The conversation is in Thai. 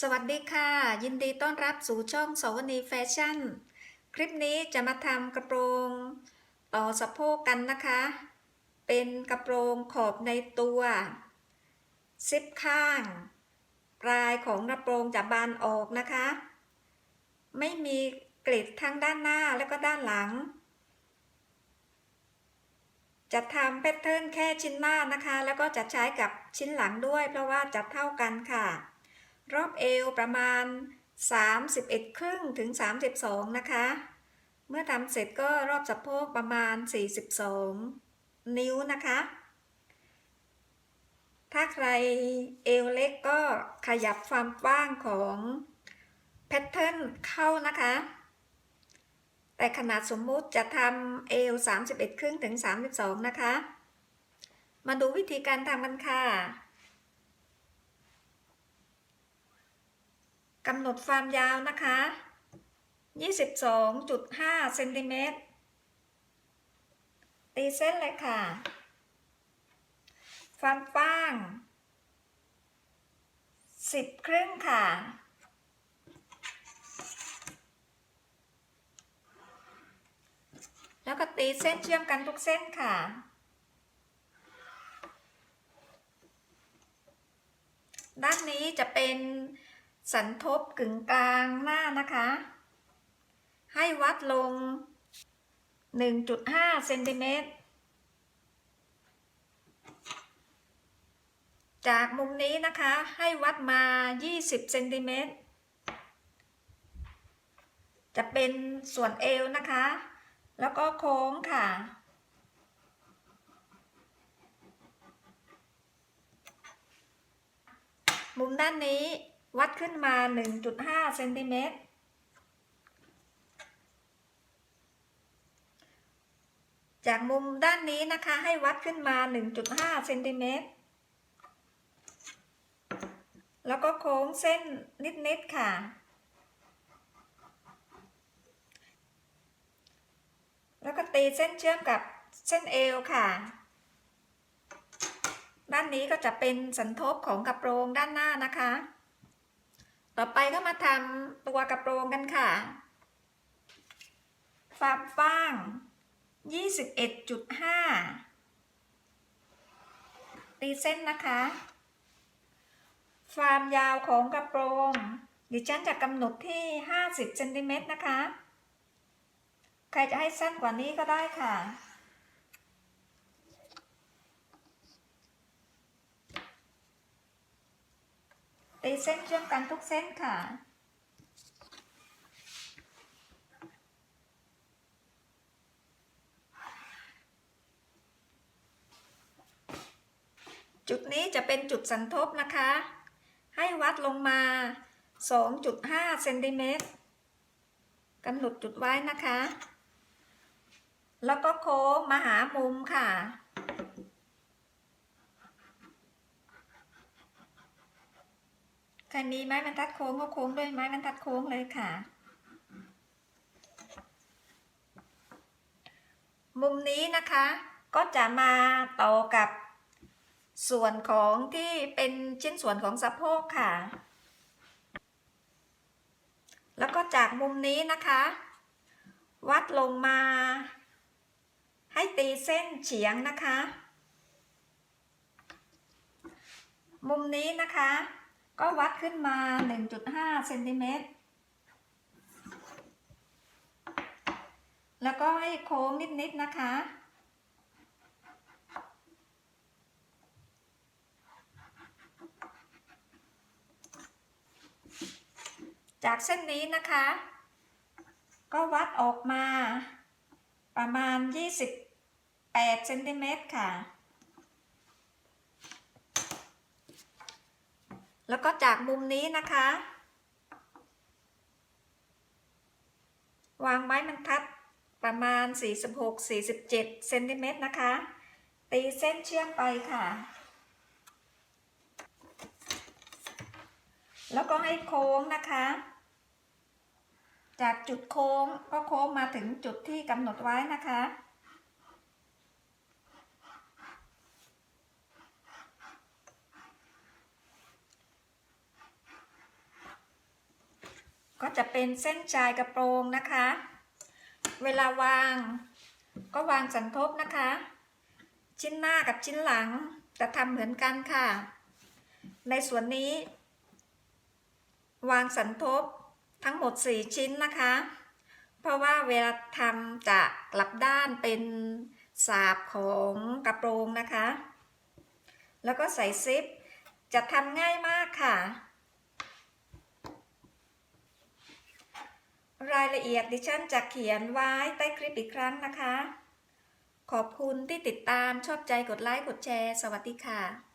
สวัสดีค่ะ ยินดีต้อนรับสู่ช่องสวนีแฟชั่น คลิปนี้จะมาทำกระโปรง ต่อสะโพกกันนะคะ เป็นกระโปรงขอบในตัวซิปข้าง ปลายของกระโปรงจะบานออกนะคะ ไม่มีกริดทั้งด้านหน้าและก็ด้านหลัง จะทำแพทเทิร์นแค่ชิ้นหน้านะคะ แล้วก็จะใช้กับชิ้นหลังด้วย เพราะว่าจะเท่ากันค่ะ รอบเอวประมาณ 31 ครึ่งถึง 32 นะคะ เมื่อทำเสร็จก็รอบสะโพกประมาณ 42 นิ้วนะคะ ถ้าใครเอวเล็กก็ขยับความกว้างของแพทเทิร์นเข้านะคะ แต่ขนาดสมมุติจะทำเอว 31 ครึ่งถึง 32 นะคะ มาดูวิธีการทำกันค่ะ กำหนดความยาวนะคะ 22.5เซนติเมตร ตีเส้นเลยค่ะ ความกว้าง 10 ครึ่งค่ะ แล้วก็ตีเส้นเชื่อมกันทุกเส้นค่ะด้านนี้จะเป็น สันทบกึ่งกลางหน้านะคะ ให้วัดลง 1.5เซนติเมตร จากมุมนี้นะคะให้วัดมา 20เซนติเมตร จะเป็นส่วนเอวนะคะ แล้วก็โค้งค่ะมุมด้านนี้ วัดขึ้นมา 1.5เซนติเมตรจากมุมด้านนี้นะคะให้วัดขึ้นมา 1.5เซนติเมตรแล้วก็โค้งเส้นนิด ๆ ค่ะ แล้วก็ตีเส้นเชื่อมกับเส้นเอวค่ะ ด้านนี้ก็จะเป็นสันทบของกระโปรงด้านหน้านะคะ ต่อไปก็มาทำตัวกระโปรงกันค่ะความฟ้าง 21.5 ตีเส้นนะคะ ความยาวของกระโปรงดิฉันจะกำหนดที่ 50เซนติเมตรนะคะ ใครจะให้สั้นกว่านี้ก็ได้ค่ะ ตีเส้นเชื่อมกันทุกเส้นค่ะ จุดนี้จะเป็นจุดสันทบนะคะ ให้วัดลงมา 2.5เซนติเมตรกำหนดจุดไว้นะคะ แล้วก็โค้งมาหามุมค่ะ ครมีไม้บรรทัดโค้งก็โค้งด้วยไม้บรรทัดโค้งเลยค่ะ มุมนี้นะคะก็จะมาต่อกับส่วนของที่เป็นชิ้นส่วนของสะโพกค่ะ แล้วก็จากมุมนี้นะคะ วัดลงมา ให้ตีเส้นเฉียงนะคะ มุมนี้นะคะ ก็วัดขึ้นมา 1.5เซนติเมตร แล้วก็ให้โค้งนิดๆนะคะ จากเส้นนี้นะคะ ก็วัดออกมาประมาณ 28เซนติเมตรค่ะ แล้วก็จากมุมนี้นะคะ วางไม้บรรทัดประมาณ 46-47เซนติเมตรนะคะ ตีเส้นเชื่อมไปค่ะ แล้วก็ให้โค้งนะคะ จากจุดโค้งก็โค้งมาถึงจุดที่กำหนดไว้นะคะ จะเป็นเส้นชายกระโปรงนะคะ เวลาวางก็วางสันทบนะคะ ชิ้นหน้ากับชิ้นหลังจะทำเหมือนกันค่ะ ในส่วนนี้ วางสันทบทั้งหมด 4 ชิ้นนะคะ เพราะว่าเวลาทำจะกลับด้านเป็นสาบของกระโปรงนะคะ แล้วก็ใส่ซิป จะทำง่ายมากค่ะ รายละเอียดดิฉันจะเขียนไว้ใต้คลิปอีกครั้งนะคะ ขอบคุณที่ติดตามชอบใจกดไลค์กดแชร์ สวัสดีค่ะ